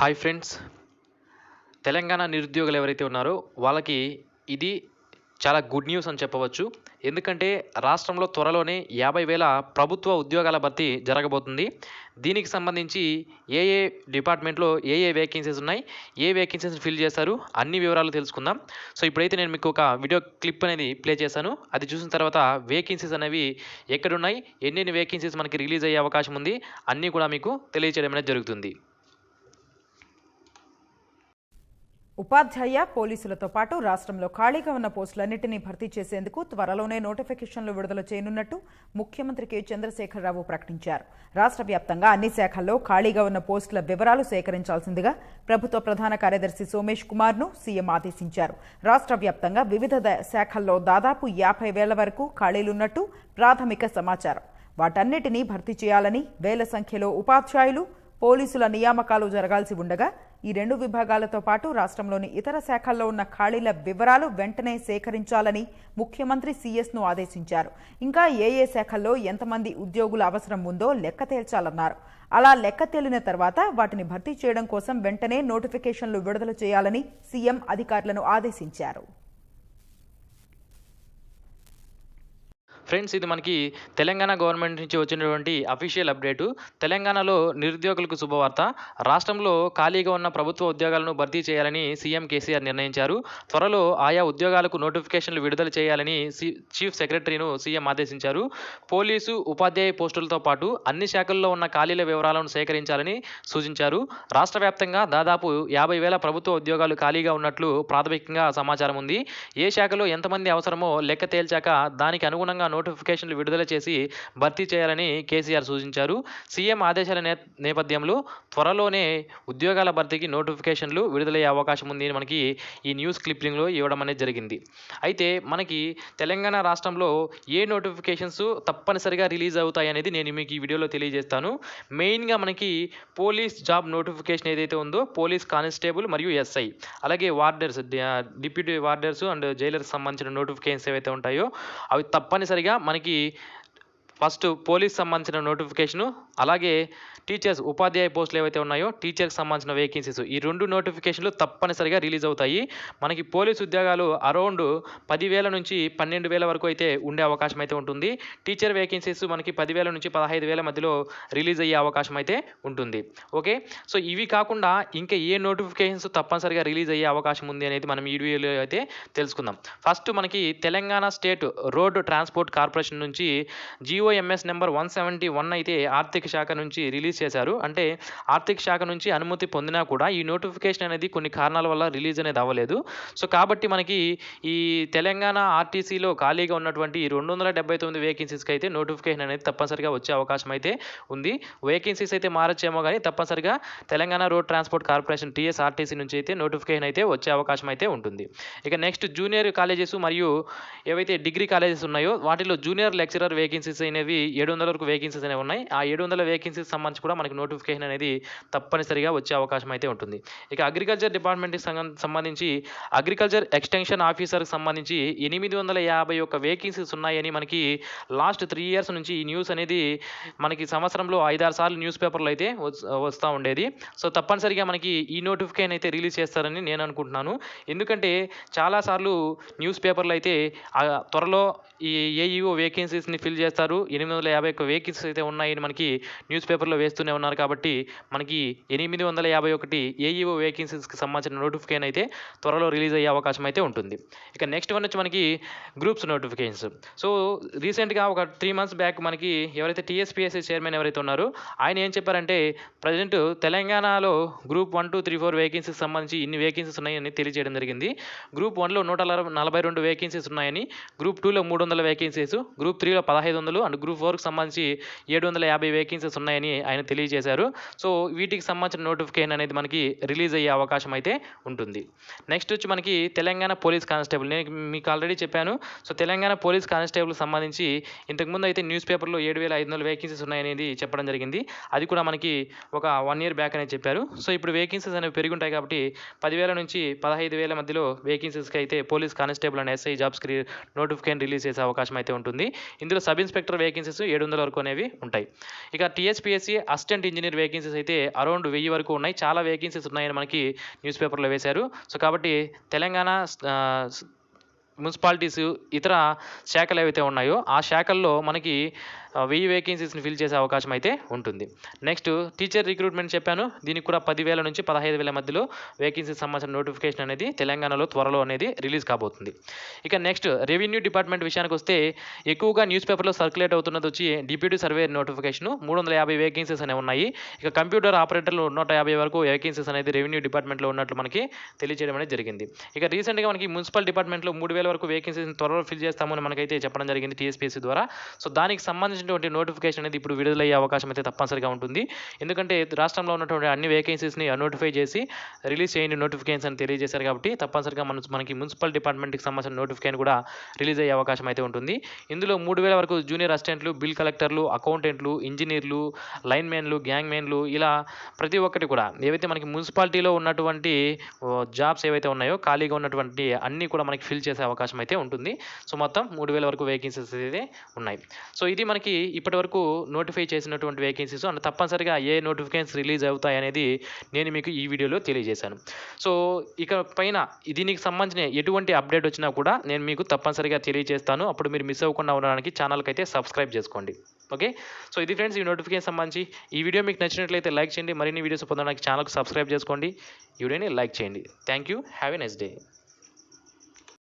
Hi friends. Telangana నిరుద్యోగులు ఎవరైతే ఉన్నారో వాళ్ళకి ఇది చాలా గుడ్ న్యూస్ అని చెప్పవచ్చు. ఎందుకంటే రాష్ట్రంలో త్వరలోనే యాభై వేల ప్రభుత్వ ఉద్యోగాల భర్తీ జరగబోతుంది. దీనికి సంబంధించి ఏ ఏ డిపార్ట్మెంట్లో ఏ ఏ వేకెన్సీస్ ఉన్నాయి ఏ వేకెన్సీస్ ఫిల్ చేస్తారు అన్ని వివరాలు తెలుసుకుందాం. సో ఇప్పుడైతే నేను మీకు ఒక వీడియో క్లిప్ అనేది ప్లే చేశాను. అది చూసిన తర్వాత వేకెన్సీస్ అనేవి ఎక్కడున్నాయి ఎన్నెన్ని వేకెన్సీస్ మనకి రిలీజ్ అయ్యే అవకాశం ఉంది అన్నీ కూడా మీకు తెలియచేయడం అనేది జరుగుతుంది. ఉపాధ్యాయ పోలీసులతో పాటు రాష్ట్రంలో ఖాళీగా ఉన్న పోస్టులన్నింటినీ భర్తీ చేసేందుకు త్వరలోనే నోటిఫికేషన్లు విడుదల చేయనున్నట్టు ముఖ్యమంత్రి కె. చంద్రశేఖరరావు ప్రకటించారు. రాష్ట్ర వ్యాప్తంగా అన్ని శాఖల్లో ఖాళీగా ఉన్న పోస్టుల వివరాలు సేకరించాల్సిందిగా ప్రభుత్వ ప్రధాన కార్యదర్శి సోమేష్ కుమార్ను సీఎం ఆదేశించారు. రాష్ట్ర వ్యాప్తంగా వివిధ శాఖల్లో దాదాపు యాభై వేల వరకు ఖాళీలున్నట్టు ప్రాథమిక సమాచారం. వాటన్నిటినీ భర్తీ చేయాలని వేల సంఖ్యలో ఉపాధ్యాయులు పోలీసుల నియామకాలు జరగాల్సి ఉండగా ఈ రెండు విభాగాలతో పాటు రాష్ట్రంలోని ఇతర శాఖల్లో ఉన్న ఖాళీల వివరాలు వెంటనే సేకరించాలని ముఖ్యమంత్రి సీఎస్ను ఆదేశించారు. ఇంకా ఏ ఏ శాఖల్లో ఎంతమంది ఉద్యోగుల అవసరం ఉందో లెక్క తేల్చాలన్నారు. అలా లెక్క తేలిన తర్వాత వాటిని భర్తీ చేయడం కోసం వెంటనే నోటిఫికేషన్లు విడుదల చేయాలని సీఎం అధికారులను ఆదేశించారు. ఫ్రెండ్స్ ఇది మనకి తెలంగాణ గవర్నమెంట్ నుంచి వచ్చినటువంటి అఫీషియల్ అప్డేటు తెలంగాణలో నిరుద్యోగులకు శుభవార్త. రాష్ట్రంలో ఖాళీగా ఉన్న ప్రభుత్వ ఉద్యోగాలను భర్తీ చేయాలని సీఎం కేసీఆర్ నిర్ణయించారు. త్వరలో ఆయా ఉద్యోగాలకు నోటిఫికేషన్లు విడుదల చేయాలని చీఫ్ సెక్రటరీను సీఎం ఆదేశించారు. పోలీసు ఉపాధ్యాయ పోస్టులతో పాటు అన్ని శాఖల్లో ఉన్న ఖాళీల వివరాలను సేకరించాలని సూచించారు. రాష్ట్ర వ్యాప్తంగా దాదాపు యాభై వేల ప్రభుత్వ ఉద్యోగాలు ఖాళీగా ఉన్నట్లు ప్రాథమికంగా సమాచారం ఉంది. ఏ శాఖలో ఎంతమంది అవసరమో లెక్క తేల్చాక దానికి అనుగుణంగా నోటిఫికేషన్లు విడుదల చేసి భర్తీ చేయాలని కేసీఆర్ సూచించారు. సీఎం ఆదేశాల నే నేపథ్యంలో త్వరలోనే ఉద్యోగాల భర్తీకి నోటిఫికేషన్లు విడుదలయ్యే అవకాశం ఉంది అని మనకి ఈ న్యూస్ క్లిప్పింగ్లో ఇవ్వడం అనేది జరిగింది. అయితే మనకి తెలంగాణ రాష్ట్రంలో ఏ నోటిఫికేషన్స్ తప్పనిసరిగా రిలీజ్ అవుతాయి అనేది నేను మీకు ఈ వీడియోలో తెలియజేస్తాను. మెయిన్గా మనకి పోలీస్ జాబ్ నోటిఫికేషన్ ఏదైతే ఉందో పోలీస్ కానిస్టేబుల్ మరియు ఎస్ఐ అలాగే warders deputy warders and jailers సంబంధించిన నోటిఫికేషన్స్ ఏవైతే ఉంటాయో అవి తప్పనిసరిగా మనకి ఫస్ట్ పోలీస్ సంబంధించిన నోటిఫికేషను అలాగే టీచర్స్ ఉపాధ్యాయ పోస్టులు ఏవైతే ఉన్నాయో టీచర్కి సంబంధించిన వేకెన్సీస్ ఈ రెండు నోటిఫికేషన్లు తప్పనిసరిగా రిలీజ్ అవుతాయి. మనకి పోలీస్ ఉద్యోగాలు అరౌండ్ పదివేల నుంచి పన్నెండు వేల వరకు అయితే ఉండే అవకాశం అయితే ఉంటుంది. టీచర్ వేకెన్సీస్ మనకి పదివేల నుంచి పదహైదు వేల మధ్యలో రిలీజ్ అయ్యే అవకాశం అయితే ఉంటుంది. ఓకే? సో ఇవి కాకుండా ఇంకా ఏ నోటిఫికేషన్స్ తప్పనిసరిగా రిలీజ్ అయ్యే అవకాశం ఉంది అనేది మనం ఈ వీడియోలో అయితే తెలుసుకుందాం. ఫస్ట్ మనకి Telangana state road transport corporation నుంచి GOMS number one seventy one అయితే ఆర్థిక శాఖ నుంచి రిలీజ్ చేశారు. అంటే ఆర్థిక శాఖ నుంచి అనుమతి పొందినా కూడా ఈ నోటిఫికేషన్ అనేది కొన్ని కారణాల వల్ల రిలీజ్ అనేది అవ్వలేదు. సో కాబట్టి మనకి ఈ తెలంగాణ ఆర్టీసీలో ఖాళీగా ఉన్నటువంటి ఈ రెండు వందల డెబ్బై తొమ్మిది వేకెన్సీస్కి అయితే నోటిఫికేషన్ అనేది తప్పనిసరిగా వచ్చే అవకాశం అయితే ఉంది. వేకెన్సీస్ అయితే మారచ్చేమో కానీ తప్పనిసరిగా Telangana road transport corporation TSRTC నుంచి అయితే నోటిఫికేషన్ అయితే వచ్చే అవకాశం అయితే ఉంటుంది. ఇక నెక్స్ట్ జూనియర్ కాలేజెస్ మరియు ఏవైతే డిగ్రీ కాలేజెస్ ఉన్నాయో వాటిలో జూనియర్ లెక్చరర్ వేకెన్సీస్ అనేవి ఏడు వందల వరకు వేకెన్సీస్ అనేవి ఉన్నాయి. ఆ ఏడు వందల వేకెన్సీస్ సంబంధించి కూడా మనకి నోటిఫికేషన్ అనేది తప్పనిసరిగా వచ్చే అవకాశం అయితే ఉంటుంది. ఇక అగ్రికల్చర్ డిపార్ట్మెంట్కి సంబంధించి అగ్రికల్చర్ ఎక్స్టెన్షన్ ఆఫీసర్కి సంబంధించి ఎనిమిది వందల యాభై ఒక్క వేకెన్సీస్ ఉన్నాయని మనకి లాస్ట్ త్రీ ఇయర్స్ నుంచి ఈ న్యూస్ అనేది మనకి సంవత్సరంలో ఐదారు సార్లు న్యూస్ పేపర్లో అయితే వస్తూ ఉండేది. సో తప్పనిసరిగా మనకి ఈ నోటిఫికేషన్ అయితే రిలీజ్ చేస్తారని నేను అనుకుంటున్నాను. ఎందుకంటే చాలాసార్లు న్యూస్ పేపర్లు అయితే త్వరలో ఈ ఏఈఓ వేకెన్సీస్ని ఫిల్ చేస్తారు. ఎనిమిది వందల యాభై ఒక్క వేకెన్సీస్ అయితే ఉన్నాయని మనకి న్యూస్ పేపర్లో వేస్తూనే ఉన్నారు కాబట్టి మనకి ఎనిమిది వందల యాభై ఒకటి ఏఈఓ వేకెన్సీస్కి సంబంధించిన నోటిఫికేషన్ అయితే త్వరలో రిలీజ్ అయ్యే అవకాశం అయితే ఉంటుంది. ఇక నెక్స్ట్ వన్ వచ్చి మనకి గ్రూప్స్ నోటిఫికేషన్స్ సో రీసెంట్గా ఒక త్రీ మంత్స్ బ్యాక్ మనకి ఎవరైతే టీఎస్పీఎస్సీ చైర్మన్ ఎవరైతే ఉన్నారో ఆయన ఏం చెప్పారంటే ప్రజెంట్ తెలంగాణలో group one two three four vacancies సంబంధించి ఇన్ని వేకెన్సీస్ ఉన్నాయని తెలియజేయడం జరిగింది. గ్రూప్ వన్లో నూట నలభై నలభై రెండు వేకెన్సీస్ ఉన్నాయని గ్రూప్ టూలో మూడు వందల వేకెన్సీస్ గ్రూప్ త్రీలో పదహైదు వందలు అండ్ గ్రూప్ ఫోర్కి సంబంధించి ఏడు వందల యాభై వేకెన్సీస్ ఉన్నాయని ఆయన తెలియజేశారు. సో వీటికి సంబంధించిన నోటిఫికేషన్ అనేది మనకి రిలీజ్ అయ్యే అవకాశం అయితే ఉంటుంది. నెక్స్ట్ వచ్చి మనకి తెలంగాణ పోలీస్ కానిస్టేబుల్. నేను మీకు ఆల్రెడీ చెప్పాను. సో తెలంగాణ పోలీస్ కానిస్టేబుల్ సంబంధించి ఇంతకుముందు అయితే న్యూస్ పేపర్లో ఏడు వేల ఐదు వందల వేకెన్సీస్ ఉన్నాయనేది చెప్పడం జరిగింది. అది కూడా మనకి ఒక వన్ ఇయర్ బ్యాక్ అనేది చెప్పారు. సో ఇప్పుడు వేకెన్సీస్ అనేవి పెరిగి ఉంటాయి కాబట్టి పదివేల నుంచి పదహైదు వేల మధ్యలో వేకెన్సీస్కి అయితే police constable and SI jobs notification release చేసే అవకాశం అయితే ఉంటుంది. ఇందులో సబ్ ఇన్స్పెక్టర్ వేకెన్సీస్ ఏడు వందల వరకు అనేవి ఉంటాయి. ఇక ఇక టీఎస్పీఎస్సీ అసిస్టెంట్ ఇంజనీర్ వేకెన్సీస్ అయితే అరౌండ్ వెయ్యి వరకు ఉన్నాయి. చాలా వేకెన్సీస్ ఉన్నాయని మనకి న్యూస్ పేపర్లో వేశారు. సో కాబట్టి తెలంగాణ మున్సిపాలిటీస్ ఇతర శాఖలు ఏవైతే ఉన్నాయో ఆ శాఖల్లో మనకి వెయ్యి వేకెన్సీస్ని ఫిల్ చేసే అవకాశం అయితే ఉంటుంది. నెక్స్ట్ టీచర్ రిక్రూట్మెంట్ చెప్పాను. దీనికి కూడా పదివేల నుంచి పదహైదు వేల మధ్యలో వేకెన్సీస్ సంబంధించిన నోటిఫికేషన్ అనేది తెలంగాణలో త్వరలో అనేది రిలీజ్ కాబోతుంది. ఇక నెక్స్ట్ రెవెన్యూ డిపార్ట్మెంట్ విషయానికి వస్తే ఎక్కువగా న్యూస్ పేపర్లో సర్క్యులేట్ అవుతున్నది వచ్చి డిప్యూటీ సర్వే నోటిఫికేషన్ మూడు వందల యాభై వేకెన్సీస్ అనేవి ఉన్నాయి. ఇక కంప్యూటర్ ఆపరేటర్లు నూట యాభై వరకు వేకెన్సీస్ అనేది రెవెన్యూ డిపార్ట్మెంట్లో ఉన్నట్లు మనకి తెలియజేయడం అనేది జరిగింది. ఇక రీసెంట్గా మనకి మున్సిపల్ డిపార్ట్మెంట్లో మూడు వేల వరకు వేకెన్సీస్ త్వరలో ఫిల్ చేస్తామని మనకైతే చెప్పడం జరిగింది టీఎస్పీఎస్సీ ద్వారా. సో దానికి సంబంధించినటువంటి నోటిఫికేషన్ అనేది ఇప్పుడు విడుదలయ్యే అవకాశం అయితే తప్పనిసరిగా ఉంటుంది. ఎందుకంటే రాష్ట్రంలో ఉన్నటువంటి అన్ని వేకెన్సీస్ని నోటిఫై చేసి రిలీజ్ చేయండి నోటిఫికేషన్ అని తెలియజేశారు కాబట్టి తప్పనిసరిగా మన మనకి మున్సిపల్ డిపార్ట్మెంట్కి సంబంధించిన నోటిఫికేషన్ కూడా రిలీజ్ అయ్యే అవకాశం అయితే ఉంటుంది. ఇందులో మూడు వేల వరకు జూనియర్ అసిస్టెంట్లు బిల్ కలెక్టర్లు అకౌంటెంట్లు ఇంజనీర్లు లైన్ మెన్లు గ్యాంగ్ మెన్లు ఇలా ప్రతి ఒక్కటి కూడా ఏవైతే మనకి మున్సిపాలిటీలో ఉన్నటువంటి జాబ్స్ ఏవైతే ఉన్నాయో ఖాళీగా ఉన్నటువంటి అన్నీ కూడా మనకి ఫిల్ చేసే అవకాశం అయితే ఉంటుంది. సో మొత్తం మూడు వేల వరకు వేకెన్సీస్ అయితే ఉన్నాయి. సో ఇది మనకి ఇప్పటి వరకు నోటిఫై చేసినటువంటి వేకెన్సీస్ అండ్ తప్పనిసరిగా ఏ నోటిఫికేషన్స్ రిలీజ్ అవుతాయి అనేది నేను మీకు ఈ వీడియోలో తెలియజేశాను. సో ఇక పైన దీనికి సంబంధించిన ఎటువంటి అప్డేట్ వచ్చినా కూడా నేను మీకు తప్పనిసరిగా తెలియజేస్తాను. అప్పుడు మీరు మిస్ అవ్వకుండా ఉండడానికి ఛానల్కి అయితే సబ్స్క్రైబ్ చేసుకోండి. ఓకే సో ఇది ఫ్రెండ్స్ ఈ నోటిఫికేషన్ సంబంధించి. ఈ వీడియో మీకు నచ్చినట్లయితే లైక్ చేయండి. మరిన్ని వీడియోస్ పొందడానికి ఛానల్కి సబ్స్క్రైబ్ చేసుకోండి. ఈ వీడియోని లైక్ చేయండి. Thank you have a next day